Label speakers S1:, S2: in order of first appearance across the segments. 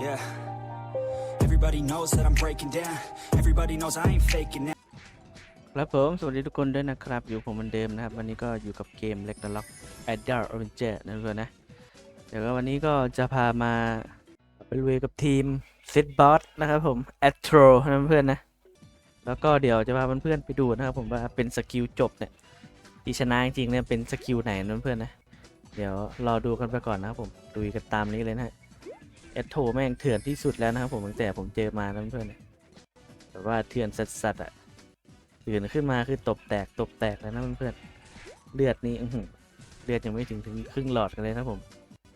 S1: Yeah. Everybody knows that I'm breaking down. Everybody knows I ain't faking now.
S2: ครับผม สวัสดีทุกคนด้วยนะครับ อยู่ผมเหมือนเดิมนะครับ วันนี้ก็อยู่กับเกม l e g n a r o k Adult Adventure นะเพื่อนนะ เดี๋ยวก็วันนี้ก็จะพามาไปลุยกับทีม Set b o s นะครับผม Astro นะเพื่อนนะ แล้วก็เดี๋ยวจะพาเพื่อนๆไปดูนะครับผมว่าเป็นสกิลจบเนี่ยที่ชนะจริงๆเนี่ยเป็นสกิลไหนนะเพื่อนนะ เดี๋ยวรอดูกันไปก่อนนะครับผม ดูกันตามนี้เลยนะฮะ แอดโทแม่งเถื่อนที่สุดแล้วนะครับผมตั้งแต่ผมเจอมานะเพื่อนๆนแต่ว่าเถื่อนสัสๆอะตื่นขึ้นมาคือตบแตกตบแตกแล้วนะเพื่อนๆเลือดนี่อื้อหือเลือดยังไม่ถึงถึงครึ่งหลอดกันเลยนะผม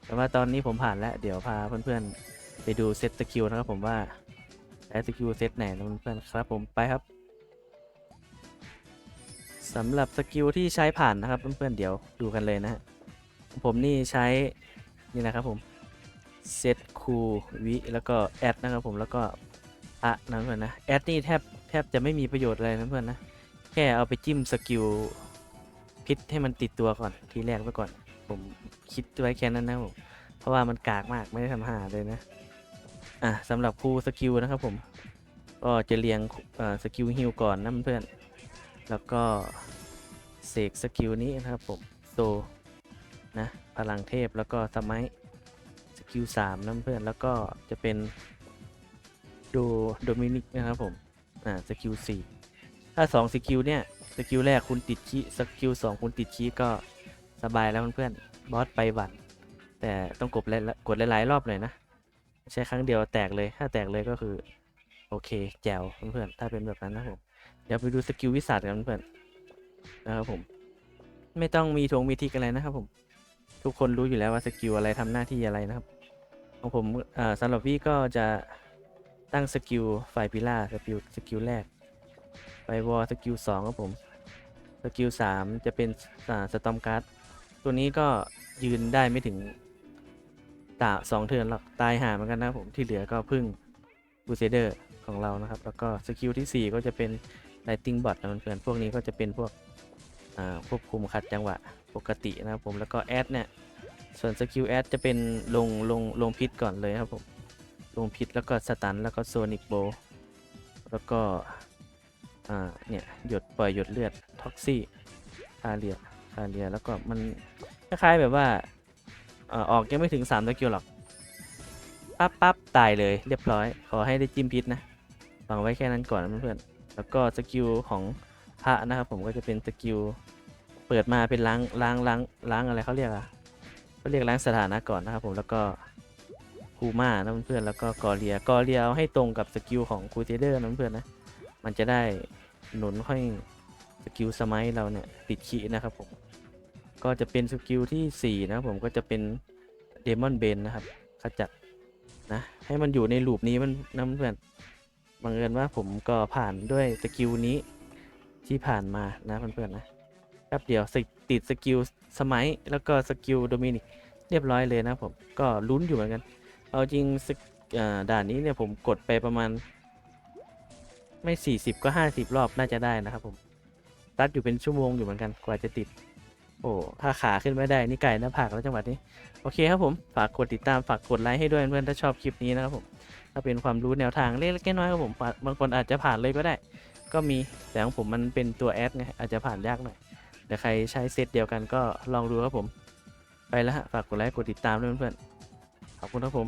S2: แต่ว่าตอนนี้ผมผ่านแล้วเดี๋ยวพาเพื่อนๆไปดูเซตสกิลนะครับผมว่าใช้สกิลเซตไหนนะเพื่อนๆครับผมไปครับสำหรับสกิลที่ใช้ผ่านนะครับเพื่อนๆเดี๋ยวดูกันเลยนะฮะผมนี่ใช้นี่นะครับผม เซตคูวิแล้วก็แอดนะครับผมแล้วก็อะนะเพื่อนนะแอดนี่แทบแทบจะไม่มีประโยชน์อะไรนะเพื่อนนะแค่เอาไปจิ้มสกิลพิษให้มันติดตัวก่อนทีแรกไปก่อน ผมคิดไว้แค่นั้นนะผมเพราะว่ามันกากมากไม่ได้ทำหาเลยนะอะสำหรับคูสกิลนะครับผมก็จะเรียงสกิลฮิลก่อนนะเพื่อนแล้วก็เสกสกิลนี้นะครับผมโซนะพลังเทพแล้วก็สมัย สกิลสามนะเพื่อนแล้วก็จะเป็นโดโดมินิกนะครับผม อ่าสกิลสี่ถ้าสองสกิลเนี่ยสกิลแรกคุณติดคีสกิลสองคุณติดคีก็สบายแล้วเพื่อนบอสไปหวันแต่ต้องกดหลายกดหลายๆรอบหน่อยนะใช้ครั้งเดียวแตกเลยถ้าแตกเลยก็คือ โอเคแจวเพื่อนๆถ้าเป็นแบบนั้นนะผมเดี๋ยวไปดูสกิลวิสัทกันเพื่อนนะครับผม ไม่ต้องมีทงมีทิกอะไรนะครับผม ทุกคนรู้อยู่แล้วว่าสกิลอะไรทำหน้าที่อะไรนะครับ ของผมอ่าสำหรับพี่ก็จะตั้งสกิลไฟพิล่าสกิลสกิลแรกไฟวอลสกิลสองครับผมสกิลสามจะเป็นสตอมการ์ดตัวนี้ก็ยืนได้ไม่ถึงตาสองเทิร์นหรอกตายหาเหมือนกันนะครับผมที่เหลือก็พึ่งบูเซเดอร์ของเรานะครับ แล้วก็สกิลที่ 4 ก็จะเป็นไลติงบอทนะเพื่อนๆพวกนี้ก็จะเป็นพวกควบคุมขัดจังหวะปกตินะครับผมแล้วก็แอดเนี่ย ส่วนสกิลแอดจะเป็นลงลงลงพิษก่อนเลยครับผม ลงพิษแล้วก็สตันแล้วก็โซนิกโบ แล้วก็ อ่า เนี่ย หยดปล่อยหยดเลือด ท็อกซี่คาเรียคาเรียแล้วก็มันคล้ายๆแบบว่าออกยังไม่ถึง3ตะกิวหรอก ปั๊บปั๊บตายเลยเรียบร้อย ขอให้ได้จิ้มพิษนะฟังไว้แค่นั้นก่อนเพื่อนๆแล้วก็สกิลของพระนะครับผมก็จะเป็นสกิลเปิดมาเป็นล้างล้างล้างล้างอะไรเขาเรียกอะ เรียกล้างสถานะก่อนนะครับผมแล้วก็คูมานะเพื่อนๆแล้วก็กอเรียกอเรียเอาให้ตรงกับสกิลของคูเทเดอร์นะเพื่อนนะมันจะได้หนุนให้สกิลสมัยเราเนี่ยติดขีนะครับผมก็จะเป็นสกิลที่ 4 นะครับผมก็จะเป็นเดมอนเบนนะครับขจัดนะให้มันอยู่ในลูปนี้มันนะเพื่อนบังเอิญว่าผมก็ผ่านด้วยสกิลนี้ที่ผ่านมานะเพื่อนๆนะ แป๊บเดียวติดสกิลสมัยแล้วก็สกิลโดมินิกเรียบร้อยเลยนะครับผมก็ลุ้นอยู่เหมือนกัน เอาจริงด่านนี้เนี่ยผมกดไปประมาณ ไม่ 40 ก็ 50 รอบน่าจะได้นะครับผมตัดอยู่เป็นชั่วโมงอยู่เหมือนกันกว่าจะติด โอ้ถ้าขาขึ้นไม่ได้ นี่ไก่หน้าผากแล้วจังหวัดนี้ โอเคครับผมฝากกดติดตามฝากกดไลค์ให้ด้วยเพื่อนถ้าชอบคลิปนี้นะครับผมถ้าเป็นความรู้แนวทางเล็กๆน้อยๆครับผมบางคนอาจจะผ่านเลยก็ได้ ก็มีแต่ของผมมันเป็นตัวแอดไงอาจจะผ่านยากหน่อย แต่ใครใช้เซตเดียวกันก็ลองดูครับผม ไปแล้วฮะ ฝากกดไลค์กดติดตามด้วยเพื่อนๆขอบคุณครับผม